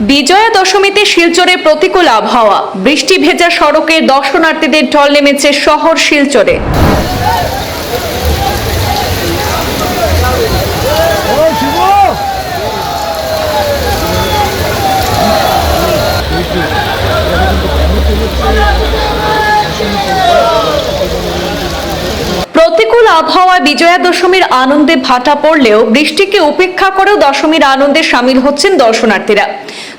বিজয়া দশমীতে শিলচরে প্রতিকূল আবহাওয়া। বৃষ্টি ভেজা সড়কে দর্শনার্থীদের ঢল নেমেছে শহর শিলচরে। প্রতিকূল আবহাওয়া বিজয়া দশমীর আনন্দে ভাটা পড়লেও বৃষ্টিকে উপেক্ষা করেও দশমীর আনন্দে সামিল হচ্ছেন দর্শনার্থীরা।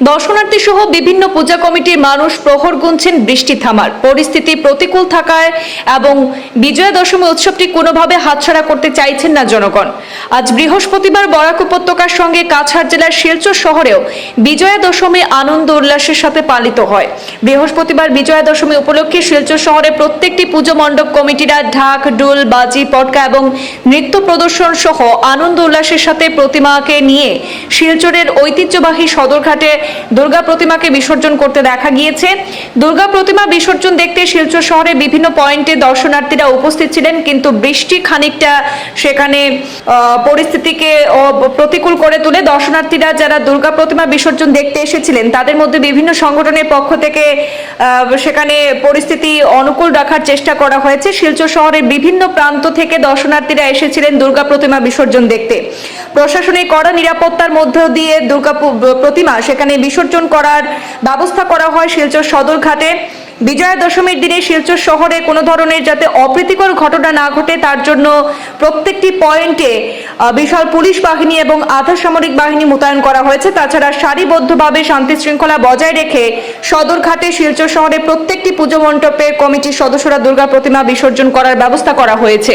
দর্শনার্থী সহ বিভিন্ন পূজা কমিটির মানুষ প্রহর গুনছেন বৃষ্টি থামার। পরিস্থিতি প্রতিকূল থাকায় এবং বিজয়া দশমী উৎসবটি কোনোভাবে হাতছাড়া করতে চাইছেন না জনগণ। আজ বৃহস্পতিবার বরাক উপত্যকার সঙ্গে কাছাড় জেলার শিলচর শহরেও বিজয়া দশমী আনন্দ উল্লাসের সাথে পালিত হয়। বৃহস্পতিবার বিজয়া দশমী উপলক্ষে শিলচর শহরে প্রত্যেকটি পুজো মণ্ডপ কমিটিরা ঢাক ডুল বাজি পটকা এবং নৃত্য প্রদর্শন সহ আনন্দ উল্লাসের সাথে প্রতিমাকে নিয়ে শিলচরের ঐতিহ্যবাহী সদরঘাটে দুর্গা প্রতিমাকে বিসর্জন করতে দেখা গিয়েছে। দুর্গা প্রতিমা বিসর্জন দেখতে শিলচর শহরে বিভিন্ন পয়েন্টে দর্শনার্থীরা উপস্থিত ছিলেন, কিন্তু বৃষ্টি খানিকটা সেখানে পরিস্থিতিকে প্রতিকূল করে তুলে দর্শনার্থীরা যারা দুর্গা প্রতিমা বিসর্জন দেখতে এসেছিলেন, তাদের মধ্যে বিভিন্ন সংগঠনের পক্ষ থেকে সেখানে পরিস্থিতি অনুকূল রাখার চেষ্টা করা হয়েছে। শিলচর শহরের বিভিন্ন প্রান্ত থেকে দর্শনার্থীরা এসেছিলেন দুর্গা প্রতিমা বিসর্জন দেখতে। প্রশাসনের কড়া নিরাপত্তার মধ্য দিয়ে দুর্গা প্রতিমা, সেখানে বিসর্জন করার ব্যবস্থা করা হয় শিলচর সদর ঘাটে বিজয়া দশমীর দিনে শিলচর শহরে কোনো ধরনের যাতে অপ্রীতিকর ঘটনা না ঘটে, তার জন্য প্রত্যেকটি পয়েন্টে বিশাল পুলিশ বাহিনী এবং আধা সামরিক বাহিনী মোতায়েন করা হয়েছে। তাছাড়া সারিবদ্ধভাবে শান্তি শৃঙ্খলা বজায় রেখে সদরঘাটে শিলচর শহরে প্রত্যেকটি পুজো মণ্ডপে কমিটির সদস্যরা দুর্গা প্রতিমা বিসর্জন করার ব্যবস্থা করা হয়েছে।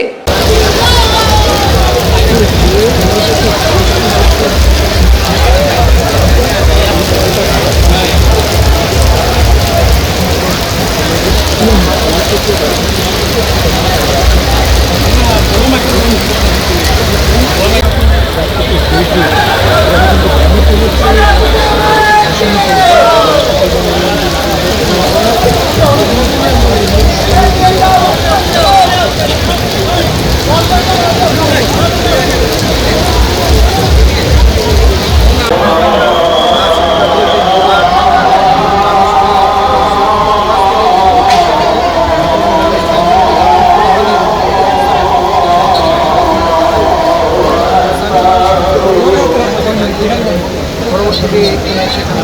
পরবর্তীতে সেখানে